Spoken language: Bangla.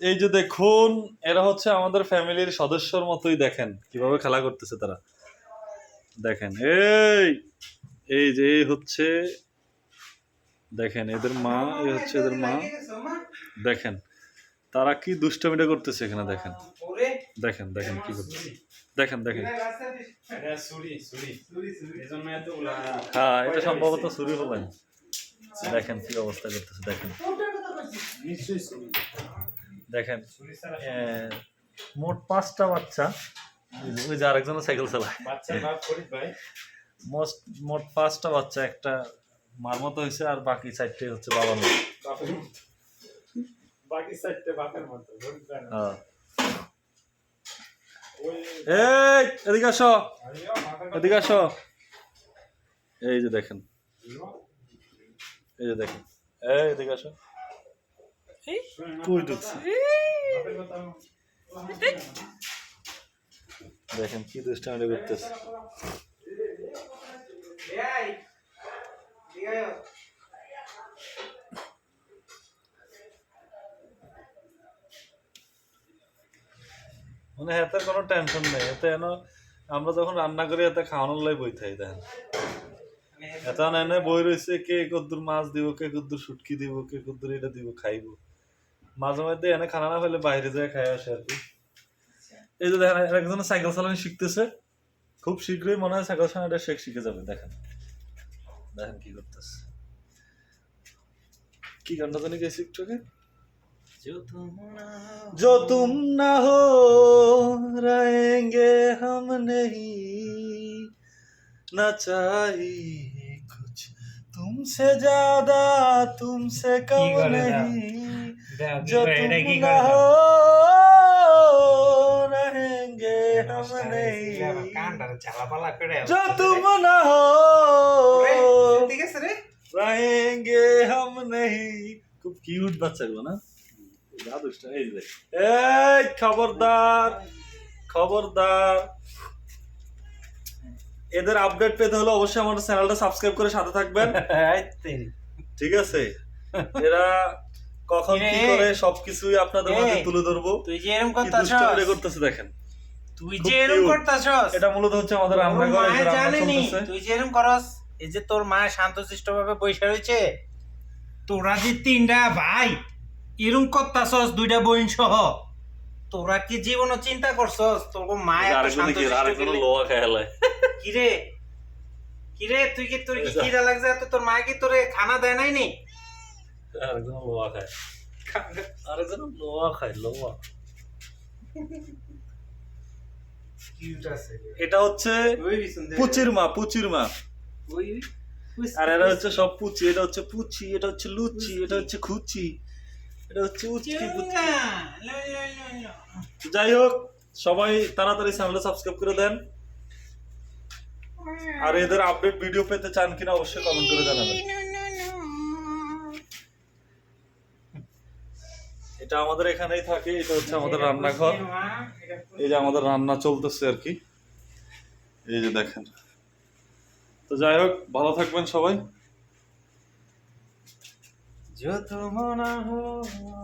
এই যে দেখুন এরা হচ্ছে আমাদের ফ্যামিলির সদস্যর মতোই দেখেন। কীভাবে খেলা করতেছে তারা। দেখেন এই এই যে এই হচ্ছে দেখেন এদের মা এই হচ্ছে এদের মা। দেখেন তারা কি দুষ্টামিটা করতেছে এখানে দেখেন। দেখেন দেখেন কি করতেছে। দেখেন দেখেন। হ্যাঁ এটা সম্ভবত চুরি হলেন দেখেন কি অবস্থা করতেছে দেখেন। দেখেন মোট পাঁচটা বাচ্চা। ওই যে- যে সাইকেল চালায়। মোট মোট পাঁচটা বাচ্চা একটা মার মতো হয়েছে আর বাকি চারটে হচ্ছে বাবার মতো। বাকি চারটে বাপের মতো হ্যাঁ। এই এদিকে আসো। এদিকে আসো। এই যে দেখেন। এই যে দেখেন। এই এদিকে আসো। দেখেন কি করতেছে। মানে এতে কোনো টেনশন নেই, এতে আমরা যখন রান্না করি, এতে খাওয়ানোর লাই বই থাই, দেখেন। এত এনে বই রয়েছে কে কদ্দুর মাছ দিব, কে কদ্দুর শুটকি দিব, কে কদ্দুর এটা দিব, খাইব। মাঝে মধ্যে এনে খানা না ফেলে বাইরে যায় খাই আসে আর কি এই যে দেখেন এর একজন সাইকেল চালানো শিখতেছে খুব শীঘ্রই মনে হয় সাইকেল চালানোটা শেখ শিখে যাবে দেখেন দেখেন কি করতেছে কি গানটা জানি গেছি একটু আগে? जो तुम न हो रहेंगे हम नहीं न चाहिए कुछ तुमसे ज्यादा तुमसे कम की करे दा? नहीं जो तुम এটা কি न করে हो रहेंगे हम नहीं কান্ডার চালাপালা করে जो तुम न हो ঠিক আছে রে रहेंगे हम नहीं খুব কিউট বাচ্চাগুলো না দাদুষ্টা এই যে দেখ। এই খবরদার খবরদার এদের আপডেট পেতে হলে অবশ্যই আমাদের চ্যানেলটা সাবস্ক্রাইব করে সাথে থাকবেন ঠিক আছে এরা কখন কি করে সবকিছুই আপনাদের মাঝে তুলে ধরবো। তুই যে এরকম করতেছে দেখেন। তুই যে এরকম। এটা মূলত হচ্ছে আমাদের রান্নাঘর তুই যে এরকম করস এই যে তোর মা শান্তশিষ্ট ভাবে বসে রয়েছে তোরা যে তিনটা ভাই এরকম করতাছস দুইটা বোন সহ তোরা কি জীবনও চিন্তা করছস? তোর এত কি শান্তশিষ্ট কিরে? তুই কি তোর কি। খিদা লাগছে? এত তোর মা কি তোরে খানা দেয় নাই নি? লোয়া খায় লোয়া খায় লোয়া এটা হচ্ছে পুচির মা পুচির মা আর এরা হচ্ছে সব পুচি, এটা হচ্ছে পুচি, এটা হচ্ছে লুচি, এটা হচ্ছে খুচি, এটা হচ্ছে যাই হোক, সবাই তাড়াতাড়ি চ্যানেলটা সাবস্ক্রাইব করে দেন। আর এদের আপডেট ভিডিও পেতে চান কিনা অবশ্যই কমেন্ট করে জানাবেন। এটা আমাদের এখানেই থাকে, এটা হচ্ছে আমাদের রান্নাঘর। এই যে আমাদের রান্না চলতেছে আর কি। এই যে দেখেন। তো যাই হোক, ভালো থাকবেন সবাই। যত মনা